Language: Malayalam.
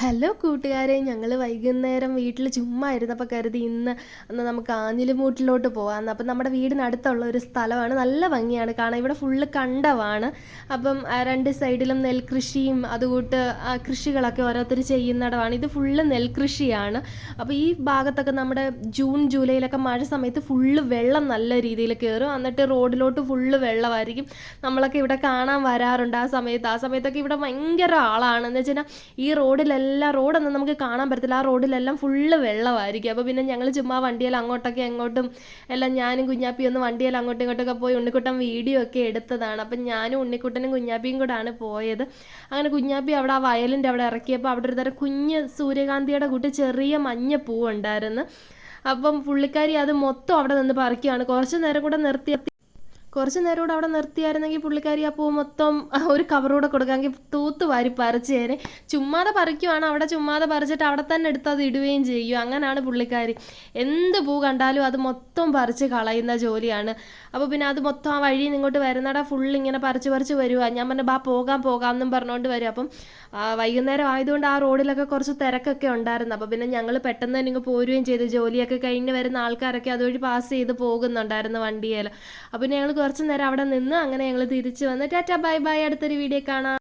ഹലോ കൂട്ടുകാരെ ഞങ്ങൾ വൈകുന്നേരം വീട്ടിൽ ചുമ്മാ ഇരുന്നപ്പോൾ കരുതി ഇന്ന് ഒന്ന് നമുക്ക് ആഞ്ഞിലിമൂട്ടിലോട്ട് പോകാമെന്ന് അപ്പം നമ്മുടെ വീടിനടുത്തുള്ള ഒരു സ്ഥലമാണ്. നല്ല ഭംഗിയാണ് കാണാൻ. ഇവിടെ ഫുള്ള് കണ്ടവാണ്. അപ്പം രണ്ട് സൈഡിലും നെൽകൃഷിയും അതുകൂട്ട് കൃഷികളൊക്കെ ഓരോരുത്തർ ചെയ്യുന്നിടമാണ്. ഇത് ഫുള്ള് നെൽകൃഷിയാണ്. അപ്പോൾ ഈ ഭാഗത്തൊക്കെ നമ്മുടെ ജൂൺ ജൂലൈയിലൊക്കെ മഴ സമയത്ത് ഫുള്ള് വെള്ളം നല്ല രീതിയിൽ കയറും എന്നിട്ട് റോഡിലോട്ട് ഫുള്ള് വെള്ളമായിരിക്കും. നമ്മളൊക്കെ ഇവിടെ കാണാൻ വരാറുണ്ട് ആ സമയത്ത്. ആ സമയത്തൊക്കെ ഇവിടെ ഭയങ്കര ആളാണ്. എന്ന് വെച്ചാൽ ഈ റോഡിലെല്ലാം റോഡൊന്നും നമുക്ക് കാണാൻ പറ്റത്തില്ല. ആ റോഡിലെല്ലാം ഫുള്ള് വെള്ളമായിരിക്കും. അപ്പോൾ പിന്നെ ഞങ്ങൾ ചുമ്മാ വണ്ടിയിൽ അങ്ങോട്ടൊക്കെ അങ്ങോട്ടും എല്ലാം ഞാനും കുഞ്ഞാപ്പിയും ഒന്ന് വണ്ടിയിൽ അങ്ങോട്ടും ഇങ്ങോട്ടൊക്കെ പോയി ഉണ്ണിക്കുട്ടൻ വീഡിയോ ഒക്കെ എടുത്തതാണ്. അപ്പം ഞാനും ഉണ്ണിക്കുട്ടനും കുഞ്ഞാപ്പിയും കൂടാണ് പോയത്. അങ്ങനെ കുഞ്ഞാപ്പി അവിടെ ആ വയലിന്റെ അവിടെ ഇറക്കിയപ്പോൾ അവിടെ ഒരു തരം കുഞ്ഞ് സൂര്യകാന്തിയുടെ കൂട്ട് ചെറിയ മഞ്ഞ പൂവുണ്ടായിരുന്നു. അപ്പം പുള്ളിക്കാരി അത് മൊത്തം അവിടെ നിന്ന് പറിക്കുകയാണ് കുറച്ച് നേരം കൂടെ നിർത്തി കുറച്ച് നേരം കൂടെ അവിടെ നിർത്തിയായിരുന്നെങ്കിൽ പുള്ളിക്കാരി ആ പൂ മൊത്തം ഒരു കവറൂടെ കൊടുക്കാമെങ്കിൽ തൂത്ത് വാരി പറിച്ചേനെ ചുമ്മാതെ പറിക്കുവാണ്. അവിടെ ചുമ്മാതെ പറിച്ചിട്ട് അവിടെ തന്നെ എടുത്ത് അത് ഇടുകയും ചെയ്യും. അങ്ങനെയാണ് പുള്ളിക്കാരി. എന്ത് പൂ കണ്ടാലും അത് മൊത്തം പറിച്ച് കളയുന്ന ജോലിയാണ്. അപ്പോൾ പിന്നെ അത് മൊത്തം ആ നിന്ന് ഇങ്ങോട്ട് വരുന്നടാ ഫുൾ ഇങ്ങനെ പറിച്ച് പറിച്ച് വരുവാ. ഞാൻ പറഞ്ഞു ബാ പോകാം പോകാം എന്നും പറഞ്ഞുകൊണ്ട് വരും. അപ്പം വൈകുന്നേരം ആയതുകൊണ്ട് ആ റോഡിലൊക്കെ കുറച്ച് തിരക്കൊക്കെ ഉണ്ടായിരുന്നു. അപ്പോൾ പിന്നെ ഞങ്ങൾ പെട്ടെന്ന് തന്നെ ഇങ്ങ് പോരുകയും ചെയ്തു. ജോലിയൊക്കെ കഴിഞ്ഞ് വരുന്ന ആൾക്കാരൊക്കെ അതുവഴി പാസ് ചെയ്ത് പോകുന്നുണ്ടായിരുന്നു വണ്ടിയിൽ അപ്പോൾ ഞങ്ങൾ കുറച്ച് നേരം അവിടെ നിന്ന് അങ്ങനെ ഞങ്ങൾ തിരിച്ചു വന്ന് ടാറ്റാ ബൈ ബൈ അടുത്തൊരു വീഡിയോ കാണാം.